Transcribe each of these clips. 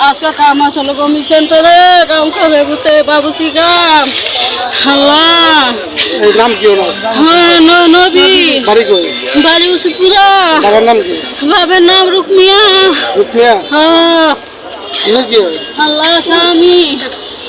আজকে কাম আসলে কমিশন তো রে কাম করে বুঝতে বাবু কি কাম আল্লাহ নাম কি ওনার? হ্যাঁ নবী। বাড়ি কই? বাড়ি উসুপুরা। বাবার নাম কি? বাবার নাম রুকমিয়া। রুকমিয়া? হ্যাঁ। কি? আল্লাহ স্বামী।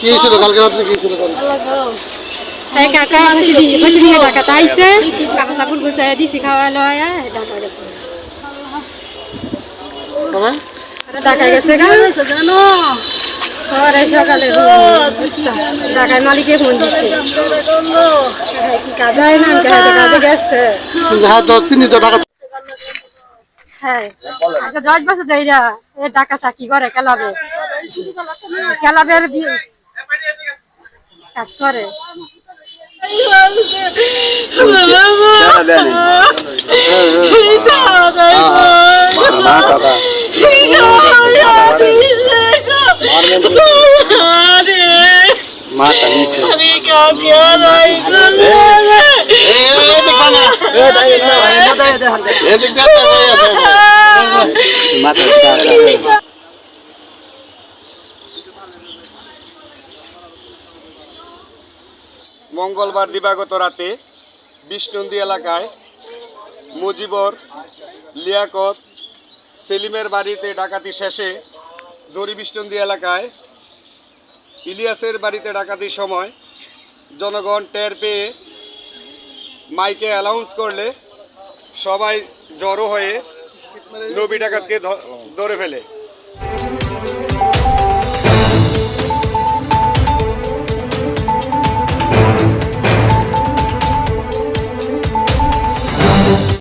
কি হয়েছিল কালকে রাত্রে কি হয়েছিল কালকে? এই কাকা বসে দিয়ে বসে দিয়ে টাকা তাইছে কাকা সাপুর গুছাই দিছি খাওয়া লয় গেছে টাকা গেছে গা জানো পরে সকালে টাকার মালিকে ফোন দিচ্ছে। কি কাজ হয় না কাজে গেছে। আচ্ছা দশ বছর ধরে এ টাকা চাকরি করে ক্লাবে। ক্লাবের বি- কাজ করে। মঙ্গলবার দিবাগত রাতে বিষ্ণুন্দি এলাকায় মুজিবর লিয়াকত সেলিমের বাড়িতে ডাকাতি শেষে দড়ি বিষ্ণুন্দি এলাকায় ইলিয়াসের বাড়িতে ডাকাতির সময় জনগণ টের পেয়ে মাইকে অ্যালাউন্স করলে সবাই জড়ো হয়ে নবী ডাকাতকে ধরে ফেলে।